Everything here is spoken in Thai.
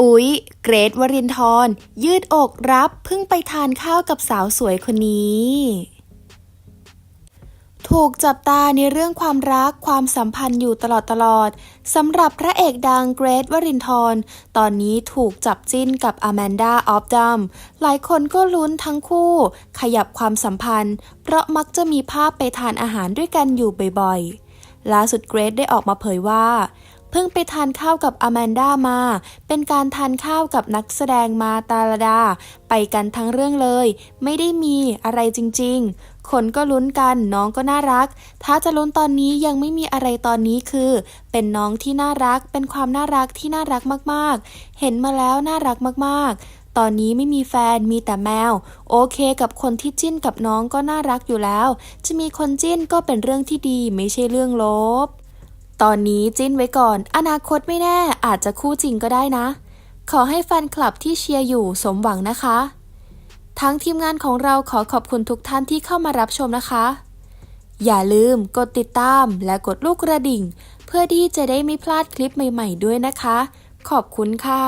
อุ๊ย เกรทวรินทร์ยืดอกรับเพิ่งไปทานข้าวกับสาวสวยคนนี้ ถูกจับตาในเรื่องความรักความสัมพันธ์อยู่ตลอดตลอดสำหรับพระเอกดังเกรทวรินทร์ตอนนี้ถูกจับจิ้นกับอแมนดาออฟดัมหลายคนก็ลุ้นทั้งคู่ ขยับความสัมพันธ์ เพราะมักจะมีภาพไปทานอาหารด้วยกันอยู่บ่อยๆล่าสุดเกรทได้ออกมาเผยว่า พิ่งไปทานข้าวกับอแมนด้ามา เป็นการทานข้าวกับนักแสดงมาตาลดา ไปกันทั้งเรื่องเลย ไม่ได้มีอะไรจริง ๆ คนก็ลุ้นกันน้องก็น่ารัก ถ้าจะลุ้นตอนนี้ยังไม่มีอะไรตอนนี้คือ เป็นน้องที่น่ารัก เป็นความน่ารักที่น่ารักมากๆ เห็นมาแล้วน่ารักมากๆตอนนี้ไม่มีแฟนมีแต่แมว โอเคกับคนที่จิ้นกับน้องก็น่ารักอยู่แล้ว จะมีคนจิ้นก็เป็นเรื่องที่ดีไม่ใช่เรื่องลบ ตอนนี้จิ้นไว้ก่อน อนาคตไม่แน่อาจจะคู่จริงก็ได้นะ ขอให้แฟนคลับที่เชียร์อยู่สมหวังนะคะ ทั้งทีมงานของเราขอขอบคุณทุกท่านที่เข้ามารับชมนะคะ อย่าลืมกดติดตามและกดลูกกระดิ่ง เพื่อที่จะได้ไม่พลาดคลิปใหม่ ๆ ด้วยนะคะ ขอบคุณค่ะ